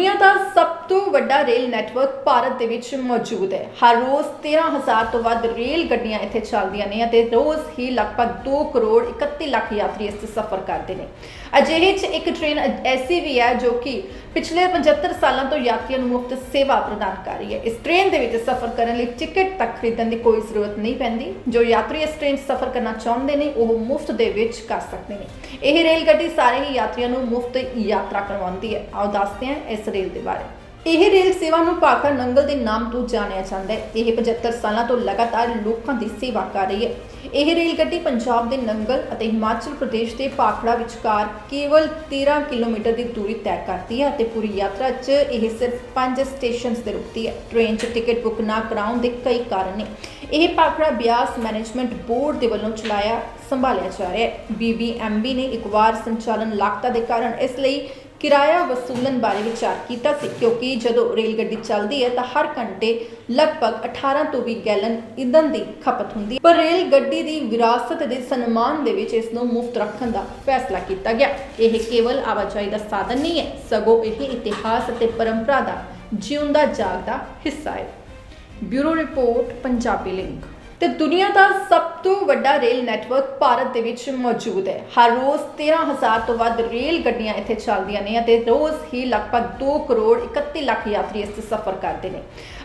ਦੁਨੀਆ ਦਾ ਸਭ ਤੋਂ ਵੱਡਾ ਰੇਲ ਨੈਟਵਰਕ ਭਾਰਤ ਦੇ ਵਿੱਚ ਮੌਜੂਦ ਹੈ। ਹਰ ਰੋਜ਼ 13000 ਤੋਂ ਵੱਧ ਰੇਲ ਗੱਡੀਆਂ ਇੱਥੇ ਚੱਲਦੀਆਂ ਨੇ ਅਤੇ ਰੋਜ਼ ਹੀ ਲਗਭਗ 2 ਕਰੋੜ 31 ਲੱਖ ਯਾਤਰੀ ਇਸ 'ਤੇ ਸਫ਼ਰ ਕਰਦੇ ਨੇ। ਅਜਿਹੇ 'ਚ ਇੱਕ ਟ੍ਰੇਨ ਐਸੀ ਵੀ ਹੈ ਜੋ ਕਿ ਪਿਛਲੇ 75 ਸਾਲਾਂ ਤੋਂ ਯਾਤਰੀਆਂ ਨੂੰ ਮੁਫਤ ਸੇਵਾ ਪ੍ਰਦਾਨ ਕਰ ਰਹੀ ਹੈ। ਇਸ ਟ੍ਰੇਨ ਦੇ ਵਿੱਚ ਸਫ਼ਰ ਕਰਨ ਲਈ ਟਿਕਟ ਤੱਕ ਖਰੀਦਣ ਦੀ ਕੋਈ ਜ਼ਰੂਰਤ ਨਹੀਂ ਪੈਂਦੀ। ਜੋ ਯਾਤਰੀ ਇਸ ਟ੍ਰੇਨ 'ਚ ਸਫ਼ਰ ਕਰਨਾ ਚਾਹੁੰਦੇ ਨੇ, ਉਹ ਮੁਫਤ ਦੇ ਵਿੱਚ ਕਰ ਸਕਦੇ ਨੇ। ਇਹ ਰੇਲ ਗੱਡੀ ਸਾਰੇ ਹੀ ਯਾਤਰੀਆਂ ਨੂੰ ਮੁਫਤ ਯਾਤਰਾ ਕਰਵਾਉਂਦੀ ਹੈ। ਆਓ ਦੱਸਦੇ ਹਾਂ ਇਸ ਰੇਲ ਦੇ ਬਾਰੇ। ਇਹ ਰੇਲ ਸੇਵਾ ਨੂੰ ਭਾਖੜਾ ਨੰਗਲ ਦੇ ਨਾਮ ਤੋਂ ਜਾਣਿਆ ਜਾਂਦਾ ਹੈ। ਇਹ 75 ਸਾਲਾਂ ਤੋਂ ਲਗਾਤਾਰ ਲੋਕਾਂ ਦੀ ਸੇਵਾ ਕਰ ਰਹੀ ਹੈ। ਇਹ ਰੇਲ ਗੱਡੀ ਪੰਜਾਬ ਦੇ ਨੰਗਲ ਅਤੇ ਹਿਮਾਚਲ ਪ੍ਰਦੇਸ਼ ਦੇ ਭਾਖੜਾ ਵਿਚਕਾਰ ਕੇਵਲ 13 ਕਿਲੋਮੀਟਰ ਦੀ ਦੂਰੀ ਤੈਅ ਕਰਦੀ ਹੈ ਅਤੇ ਪੂਰੀ ਯਾਤਰਾ 'ਚ ਇਹ ਸਿਰਫ 5 ਸਟੇਸ਼ਨਸ ਤੇ ਰੁਕਦੀ ਹੈ। ਟ੍ਰੇਨ 'ਚ ਟਿਕਟ ਬੁੱਕ ਨਾ ਕਰਾਉਣ ਦੇ ਕਈ ਕਾਰਨ ਨੇ। ਇਹ ਭਾਖੜਾ ਬਿਆਸ ਮੈਨੇਜਮੈਂਟ ਬੋਰਡ ਦੇ ਵੱਲੋਂ ਚਲਾਇਆ, ਸੰਭਾਲਿਆ ਜਾ ਰਿਹਾ ਹੈ। ਬੀਬੀਐਮਬੀ ਨੇ ਇੱਕ ਵਾਰ ਸੰਚਾਲਨ ਲਾਗਤਾਂ ਦੇ ਕਾਰਨ ਇਸ ਲਈ ਕਿਰਾਇਆ ਵਸੂਲਣ ਬਾਰੇ ਵਿਚਾਰ ਕੀਤਾ ਸੀ, ਕਿਉਂਕਿ ਜਦੋਂ ਰੇਲ ਗੱਡੀ ਚੱਲਦੀ ਹੈ ਤਾਂ ਹਰ ਘੰਟੇ ਲਗਭਗ 18 ਤੋਂ 20 ਗੈਲਨ ਈਂਧਨ ਦੀ ਖਪਤ ਹੁੰਦੀ ਹੈ। ਪਰ ਰੇਲ ਗੱਡੀ ਦੀ ਵਿਰਾਸਤ ਦੇ ਸਨਮਾਨ ਦੇ ਵਿੱਚ ਇਸ ਨੂੰ ਮੁਫਤ ਰੱਖਣ ਦਾ ਫੈਸਲਾ ਕੀਤਾ ਗਿਆ। ਇਹ ਕੇਵਲ ਆਵਾਜਾਈ ਦਾ ਸਾਧਨ ਨਹੀਂ ਹੈ, ਸਗੋਂ ਇਹ ਇਤਿਹਾਸ ਅਤੇ ਪਰੰਪਰਾ ਦਾ ਜਿਉਂਦਾ ਜਾਗਦਾ ਹਿੱਸਾ ਹੈ। Bureau report, Punjabi link. ਤੇ ਦੁਨੀਆ ਦਾ ਸਭ ਤੋਂ ਵੱਡਾ ਰੇਲ ਨੈਟਵਰਕ ਭਾਰਤ ਦੇ ਵਿੱਚ ਮੌਜੂਦ ਹੈ। ਹਰ ਰੋਜ਼ 13000 ਤੋਂ ਵੱਧ ਰੇਲ ਗੱਡੀਆਂ ਇੱਥੇ ਚੱਲਦੀਆਂ ਨੇ ਅਤੇ ਰੋਜ਼ ਹੀ ਲਗਭਗ 2 ਕਰੋੜ 31 ਲੱਖ ਯਾਤਰੀ ਇਸ 'ਤੇ ਸਫ਼ਰ ਕਰਦੇ ਨੇ।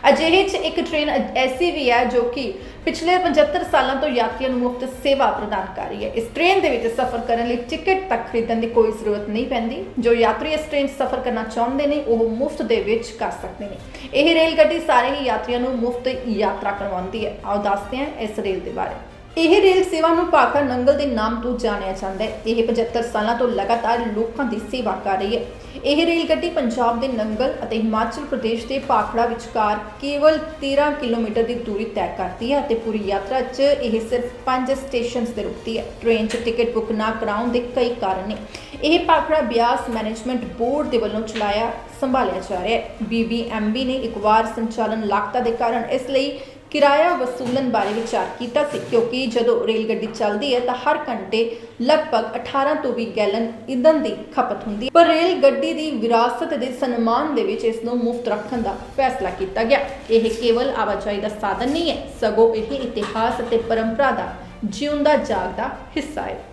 ਅਜਿਹੇ 'ਚ ਇੱਕ ਟ੍ਰੇਨ ਐਸੀ ਵੀ ਹੈ ਜੋ ਕਿ ਪਿਛਲੇ 75 ਸਾਲਾਂ ਤੋਂ ਯਾਤਰੀਆਂ ਨੂੰ ਮੁਫਤ ਸੇਵਾ ਪ੍ਰਦਾਨ ਕਰ ਰਹੀ ਹੈ। ਇਸ ਟ੍ਰੇਨ ਦੇ ਵਿੱਚ ਸਫ਼ਰ ਕਰਨ ਲਈ ਟਿਕਟ ਤੱਕ ਖਰੀਦਣ ਦੀ ਕੋਈ ਜ਼ਰੂਰਤ ਨਹੀਂ ਪੈਂਦੀ। ਜੋ ਯਾਤਰੀ ਇਸ ਟ੍ਰੇਨ 'ਚ ਸਫ਼ਰ ਕਰਨਾ ਚਾਹੁੰਦੇ ਨੇ, ਉਹ ਮੁਫਤ ਦੇ ਵਿੱਚ ਕਰ ਸਕਦੇ ਨੇ। ਇਹ ਰੇਲ ਗੱਡੀ ਸਾਰੇ ਹੀ ਯਾਤਰੀਆਂ ਨੂੰ ਮੁਫਤ ਯਾਤਰਾ ਕਰਵਾਉਂਦੀ ਹੈ। ਆਓ ਦੱਸਦੇ ਹਾਂ ਇਸ ਰੇਲ ਦੇ ਬਾਰੇ। ਇਹ ਰੇਲ ਸੇਵਾ ਨੂੰ ਭਾਖੜਾ ਨੰਗਲ ਦੇ ਨਾਮ ਤੋਂ ਜਾਣਿਆ ਜਾਂਦਾ ਹੈ। ਇਹ 75 ਸਾਲਾਂ ਤੋਂ ਲਗਾਤਾਰ ਲੋਕਾਂ ਦੀ ਸੇਵਾ ਕਰ ਰਹੀ ਹੈ। ਇਹ ਰੇਲ ਗੱਡੀ ਪੰਜਾਬ ਦੇ ਨੰਗਲ ਅਤੇ ਹਿਮਾਚਲ ਪ੍ਰਦੇਸ਼ ਦੇ ਭਾਖੜਾ ਵਿਚਕਾਰ ਕੇਵਲ 13 ਕਿਲੋਮੀਟਰ ਦੀ ਦੂਰੀ ਤੈਅ ਕਰਦੀ ਹੈ ਅਤੇ ਪੂਰੀ ਯਾਤਰਾ 'ਚ ਇਹ ਸਿਰਫ 5 ਸਟੇਸ਼ਨਸ ਤੇ ਰੁਕਦੀ ਹੈ। ਟ੍ਰੇਨ 'ਚ ਟਿਕਟ ਬੁੱਕ ਨਾ ਕਰਾਉਣ ਦੇ ਕਈ ਕਾਰਨ ਨੇ। ਇਹ ਭਾਖੜਾ ਬਿਆਸ ਮੈਨੇਜਮੈਂਟ ਬੋਰਡ ਦੇ ਵੱਲੋਂ ਚਲਾਇਆ, ਸੰਭਾਲਿਆ ਜਾ ਰਿਹਾ ਹੈ। ਬੀਬੀਐਮਬੀ ਨੇ ਇੱਕ ਵਾਰ ਸੰਚਾਲਨ ਲਾਗਤਾਂ ਦੇ ਕਾਰਨ ਇਸ ਲਈ ਕਿਰਾਇਆ ਵਸੂਲਣ ਬਾਰੇ ਵਿਚਾਰ ਕੀਤਾ ਸੀ, ਕਿਉਂਕਿ ਜਦੋਂ ਰੇਲ ਗੱਡੀ ਚੱਲਦੀ ਹੈ ਤਾਂ ਹਰ ਘੰਟੇ ਲਗਭਗ 18 ਤੋਂ 20 ਗੈਲਨ ਈਂਧਨ ਦੀ ਖਪਤ ਹੁੰਦੀ ਹੈ। ਪਰ ਰੇਲ ਗੱਡੀ ਦੀ ਵਿਰਾਸਤ ਦੇ ਸਨਮਾਨ ਦੇ ਵਿੱਚ ਇਸ ਨੂੰ ਮੁਫਤ ਰੱਖਣ ਦਾ ਫੈਸਲਾ ਕੀਤਾ ਗਿਆ। ਇਹ ਕੇਵਲ ਆਵਾਜਾਈ ਦਾ ਸਾਧਨ ਨਹੀਂ ਹੈ, ਸਗੋਂ ਇਹ ਇਤਿਹਾਸ ਅਤੇ ਪਰੰਪਰਾ ਦਾ ਜਿਉਂਦਾ ਜਾਗਦਾ ਹਿੱਸਾ ਹੈ।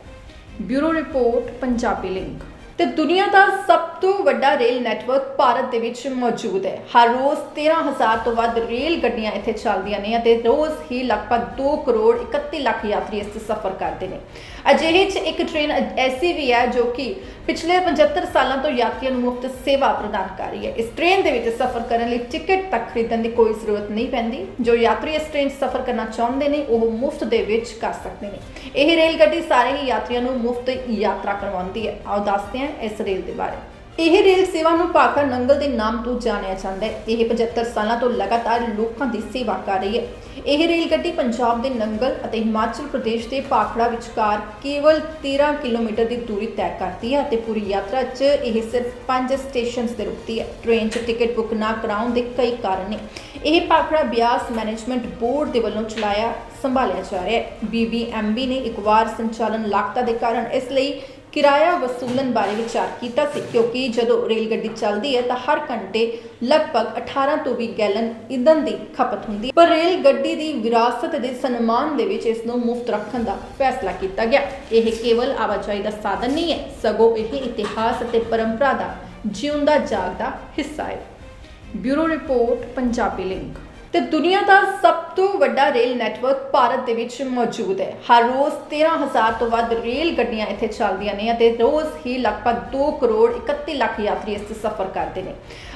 Bureau report, Punjabi link. ਤੇ ਦੁਨੀਆ ਦਾ ਸਭ ਤੋਂ ਵੱਡਾ ਰੇਲ ਨੈਟਵਰਕ ਭਾਰਤ ਦੇ ਵਿੱਚ ਮੌਜੂਦ ਹੈ। ਹਰ ਰੋਜ਼ 13000 ਤੋਂ ਵੱਧ ਰੇਲ ਗੱਡੀਆਂ ਇੱਥੇ ਚੱਲਦੀਆਂ ਨੇ ਅਤੇ ਰੋਜ਼ ਹੀ ਲਗਭਗ 2 ਕਰੋੜ 31 ਲੱਖ ਯਾਤਰੀ ਇਸ 'ਤੇ ਸਫ਼ਰ ਕਰਦੇ ਨੇ। ਅਜਿਹੇ 'ਚ ਇੱਕ ਟ੍ਰੇਨ ਐਸੀ ਵੀ ਹੈ ਜੋ ਕਿ ਪਿਛਲੇ 75 ਸਾਲਾਂ ਤੋਂ ਯਾਤਰੀਆਂ ਨੂੰ ਮੁਫਤ ਸੇਵਾ ਪ੍ਰਦਾਨ ਕਰ ਰਹੀ ਹੈ। ਇਸ ਟ੍ਰੇਨ ਦੇ ਵਿੱਚ ਸਫ਼ਰ ਕਰਨ ਲਈ ਟਿਕਟ ਤੱਕ ਖਰੀਦਣ ਦੀ ਕੋਈ ਜ਼ਰੂਰਤ ਨਹੀਂ ਪੈਂਦੀ। ਜੋ ਯਾਤਰੀ ਇਸ ਟ੍ਰੇਨ 'ਚ ਸਫ਼ਰ ਕਰਨਾ ਚਾਹੁੰਦੇ ਨੇ, ਉਹ ਮੁਫਤ ਦੇ ਵਿੱਚ ਕਰ ਸਕਦੇ ਨੇ। ਇਹ ਰੇਲ ਗੱਡੀ ਸਾਰੇ ਹੀ ਯਾਤਰੀਆਂ ਨੂੰ ਮੁਫਤ ਯਾਤਰਾ ਕਰਵਾਉਂਦੀ ਹੈ। ਆਓ ਦੱਸਦੇ ਹਾਂ ਇਸ ਰੇਲ ਦੇ ਬਾਰੇ। ਇਹ ਰੇਲ ਸੇਵਾ ਨੂੰ ਭਾਖੜਾ ਨੰਗਲ ਦੇ ਨਾਮ ਤੋਂ ਜਾਣਿਆ ਜਾਂਦਾ ਹੈ। ਇਹ 75 ਸਾਲਾਂ ਤੋਂ ਲਗਾਤਾਰ ਲੋਕਾਂ ਦੀ ਸੇਵਾ ਕਰ ਰਹੀ ਹੈ। ਇਹ ਰੇਲ ਗੱਡੀ ਪੰਜਾਬ ਦੇ ਨੰਗਲ ਅਤੇ ਹਿਮਾਚਲ ਪ੍ਰਦੇਸ਼ ਦੇ ਭਾਖੜਾ ਵਿਚਕਾਰ ਕੇਵਲ 13 ਕਿਲੋਮੀਟਰ ਦੀ ਦੂਰੀ ਤੈਅ ਕਰਦੀ ਹੈ ਅਤੇ ਪੂਰੀ ਯਾਤਰਾ 'ਚ ਇਹ ਸਿਰਫ 5 ਸਟੇਸ਼ਨਸ ਤੇ ਰੁਕਦੀ ਹੈ। ਟ੍ਰੇਨ 'ਚ ਟਿਕਟ ਬੁੱਕ ਨਾ ਕਰਾਉਣ ਦੇ ਕਈ ਕਾਰਨ ਨੇ। ਇਹ ਭਾਖੜਾ ਬਿਆਸ ਮੈਨੇਜਮੈਂਟ ਬੋਰਡ ਦੇ ਵੱਲੋਂ ਚਲਾਇਆ, ਸੰਭਾਲਿਆ ਜਾ ਰਿਹਾ ਹੈ। ਬੀਬੀਐਮਬੀ ਨੇ ਇੱਕ ਵਾਰ ਸੰਚਾਲਨ ਲਾਗਤਾਂ ਦੇ ਕਾਰਨ ਇਸ ਲਈ ਕਿਰਾਇਆ ਵਸੂਲਣ ਬਾਰੇ ਵਿਚਾਰ ਕੀਤਾ ਸੀ, ਕਿਉਂਕਿ ਜਦੋਂ ਰੇਲ ਗੱਡੀ ਚੱਲਦੀ ਹੈ ਤਾਂ ਹਰ ਘੰਟੇ ਲਗਭਗ 18 ਤੋਂ 20 ਗੈਲਨ ਈਂਧਨ ਦੀ ਖਪਤ ਹੁੰਦੀ ਹੈ। ਪਰ ਰੇਲ ਗੱਡੀ ਦੀ ਵਿਰਾਸਤ ਦੇ ਸਨਮਾਨ ਦੇ ਵਿੱਚ ਇਸ ਨੂੰ ਮੁਫਤ ਰੱਖਣ ਦਾ ਫੈਸਲਾ ਕੀਤਾ ਗਿਆ। ਇਹ ਕੇਵਲ ਆਵਾਜਾਈ ਦਾ ਸਾਧਨ ਨਹੀਂ ਹੈ, ਸਗੋਂ ਇਹ ਇਤਿਹਾਸ ਅਤੇ ਪਰੰਪਰਾ ਦਾ ਜਿਉਂਦਾ ਜਾਗਦਾ ਹਿੱਸਾ ਹੈ। Bureau report, Punjabi link. ਤੇ ਦੁਨੀਆ ਦਾ ਸਭ ਤੋਂ ਵੱਡਾ ਰੇਲ ਨੈਟਵਰਕ ਭਾਰਤ ਦੇ ਵਿੱਚ ਮੌਜੂਦ ਹੈ। ਹਰ ਰੋਜ਼ 13000 ਤੋਂ ਵੱਧ ਰੇਲ ਗੱਡੀਆਂ ਇੱਥੇ ਚੱਲਦੀਆਂ ਨੇ ਅਤੇ ਰੋਜ਼ ਹੀ ਲਗਭਗ 2 ਕਰੋੜ 31 ਲੱਖ ਯਾਤਰੀ ਇਸ 'ਤੇ ਸਫ਼ਰ ਕਰਦੇ ਨੇ।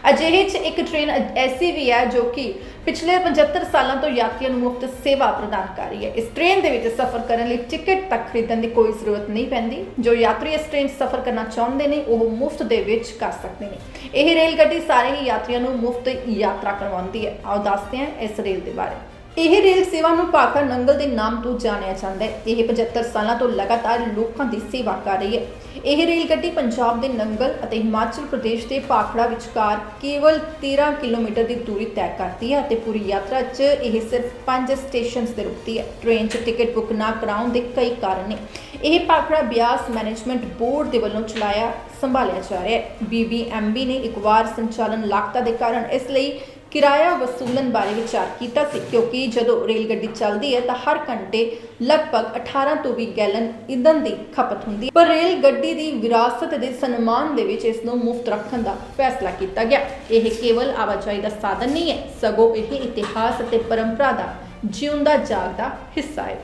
ਅਜਿਹੇ 'ਚ ਇੱਕ ਟ੍ਰੇਨ ਐਸੀ ਵੀ ਹੈ ਜੋ ਕਿ ਪਿਛਲੇ 75 ਸਾਲਾਂ ਤੋਂ ਯਾਤਰੀਆਂ ਨੂੰ ਮੁਫਤ ਸੇਵਾ ਪ੍ਰਦਾਨ ਕਰ ਰਹੀ ਹੈ। ਇਸ ਟ੍ਰੇਨ ਦੇ ਵਿੱਚ ਸਫ਼ਰ ਕਰਨ ਲਈ ਟਿਕਟ ਤੱਕ ਖਰੀਦਣ ਦੀ ਕੋਈ ਜ਼ਰੂਰਤ ਨਹੀਂ ਪੈਂਦੀ। ਜੋ ਯਾਤਰੀ ਇਸ ਟ੍ਰੇਨ 'ਚ ਸਫ਼ਰ ਕਰਨਾ ਚਾਹੁੰਦੇ ਨੇ, ਉਹ ਮੁਫਤ ਦੇ ਵਿੱਚ ਕਰ ਸਕਦੇ ਨੇ। ਇਹ ਰੇਲ ਗੱਡੀ ਸਾਰੇ ਹੀ ਯਾਤਰੀਆਂ ਨੂੰ ਮੁਫਤ ਯਾਤਰਾ ਕਰਵਾਉਂਦੀ ਹੈ। ਆਓ ਦੱਸਦੇ ਹਾਂ ਇਸ ਰੇਲ ਦੇ ਬਾਰੇ। ਇਹ ਰੇਲ ਸੇਵਾ ਨੂੰ ਭਾਖੜਾ ਨੰਗਲ ਦੇ ਨਾਮ ਤੋਂ ਜਾਣਿਆ ਜਾਂਦਾ ਹੈ। ਇਹ 75 ਸਾਲਾਂ ਤੋਂ ਲਗਾਤਾਰ ਲੋਕਾਂ ਦੀ ਸੇਵਾ ਕਰ ਰਹੀ ਹੈ। ਇਹ ਰੇਲ ਗੱਡੀ ਪੰਜਾਬ ਦੇ ਨੰਗਲ ਅਤੇ ਹਿਮਾਚਲ ਪ੍ਰਦੇਸ਼ ਦੇ ਭਾਖੜਾ ਵਿਚਕਾਰ ਕੇਵਲ 13 ਕਿਲੋਮੀਟਰ ਦੀ ਦੂਰੀ ਤੈਅ ਕਰਦੀ ਹੈ ਅਤੇ ਪੂਰੀ ਯਾਤਰਾ 'ਚ ਇਹ ਸਿਰਫ 5 ਸਟੇਸ਼ਨਸ ਤੇ ਰੁਕਦੀ ਹੈ। ਟ੍ਰੇਨ 'ਚ ਟਿਕਟ ਬੁੱਕ ਨਾ ਕਰਾਉਣ ਦੇ ਕਈ ਕਾਰਨ ਨੇ। ਇਹ ਭਾਖੜਾ ਬਿਆਸ ਮੈਨੇਜਮੈਂਟ ਬੋਰਡ ਦੇ ਵੱਲੋਂ ਚਲਾਇਆ, ਸੰਭਾਲਿਆ ਜਾ ਰਿਹਾ ਹੈ। ਬੀਬੀਐਮਬੀ ਨੇ ਇੱਕ ਵਾਰ ਸੰਚਾਲਨ ਲਾਗਤਾਂ ਦੇ ਕਾਰਨ ਇਸ ਲਈ ਕਿਰਾਇਆ ਵਸੂਲਣ ਬਾਰੇ ਵਿਚਾਰ ਕੀਤਾ ਸੀ, ਕਿਉਂਕਿ ਜਦੋਂ ਰੇਲ ਗੱਡੀ ਚੱਲਦੀ ਹੈ ਤਾਂ ਹਰ ਘੰਟੇ ਲਗਭਗ 18 ਤੋਂ 20 ਗੈਲਨ ਈਂਧਨ ਦੀ ਖਪਤ ਹੁੰਦੀ ਹੈ। ਪਰ ਰੇਲ ਗੱਡੀ ਦੀ ਵਿਰਾਸਤ ਦੇ ਸਨਮਾਨ ਦੇ ਵਿੱਚ ਇਸ ਨੂੰ ਮੁਫਤ ਰੱਖਣ ਦਾ ਫੈਸਲਾ ਕੀਤਾ ਗਿਆ। ਇਹ ਕੇਵਲ ਆਵਾਜਾਈ ਦਾ ਸਾਧਨ ਨਹੀਂ ਹੈ, ਸਗੋਂ ਇਹ ਇਤਿਹਾਸ ਅਤੇ ਪਰੰਪਰਾ ਦਾ ਜਿਉਂਦਾ ਜਾਗਦਾ ਹਿੱਸਾ ਹੈ।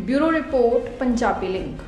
Bureau report, Punjabi link.